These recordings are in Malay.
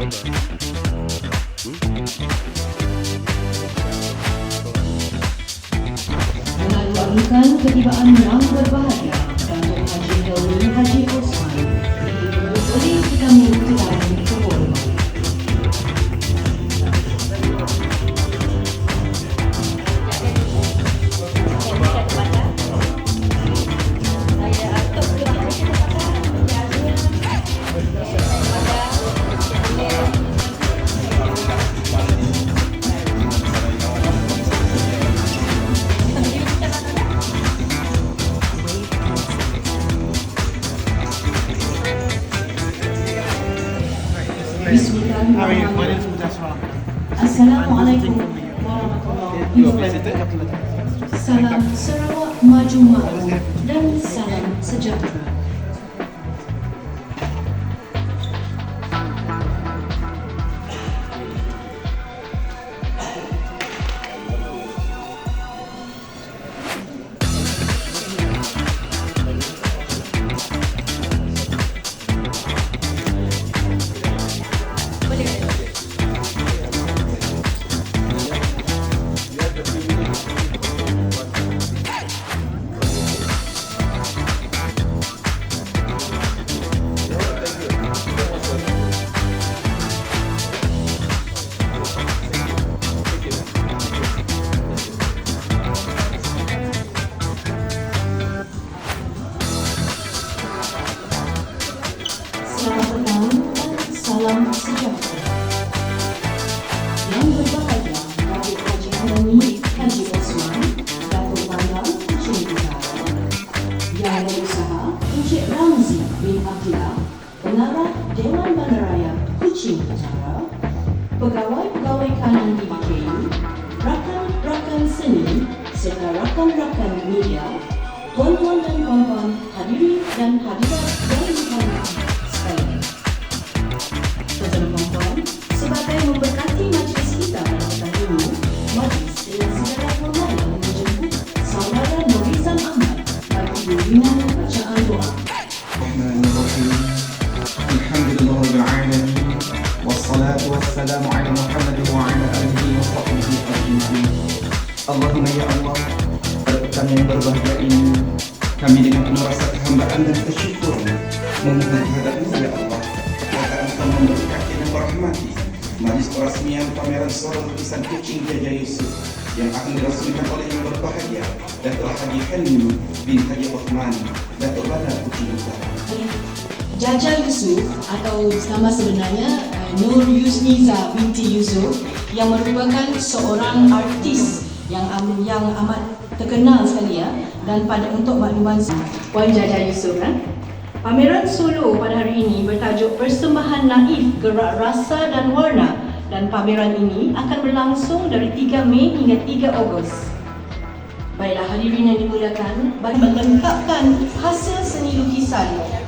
Mengalukan ketibaan yang berbahagia. Haji Helmi Haji How are you? My name is Bismillahirrahmanirrahim. Mutasra. Assalamualaikum warahmatullahi wabarakatuh. Salam Sarawak Maju Maju Dewan Bandaraya Kuching Utara, Pegawai-pegawai kanan DBKU, rakan-rakan seni serta rakan-rakan media, tuan-tuan dan puan-puan, hadirin dan hadirat yang dihormati sekalian. Tuan-tuan dan puan-puan, sebagai memberkati والصلاة والسلام على محمد وعلى آله وصحبه أجمعين اللهم ya Allah pada yang berbahagia ini kami dengan penuh rasa kehambaan dan kesyukuran memohon kehadiranmu ya Allah agar engkau memberkati dan merahmati majlis perasmian pameran suara lukisan kucing Jajah Yusuf yang akan dirasmikan oleh yang berbahagia Datuk Haji Helmi bin Haji Osman Datuk Bandar Kucing Utara Jaja Yusuf atau nama sebenarnya uh, Nur Yusniza binti Yusuf yang merupakan seorang artis yang yang amat terkenal sekali ya dan pada untuk makluman Puan Jaja Yusuf kan. Pameran solo pada hari ini bertajuk Persembahan Naif Gerak Rasa dan Warna dan pameran ini akan berlangsung dari 3 Mei hingga 3 Ogos. Baiklah hadirin yang dimuliakan, bagi melengkapkan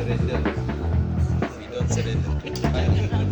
surrender. We don't surrender.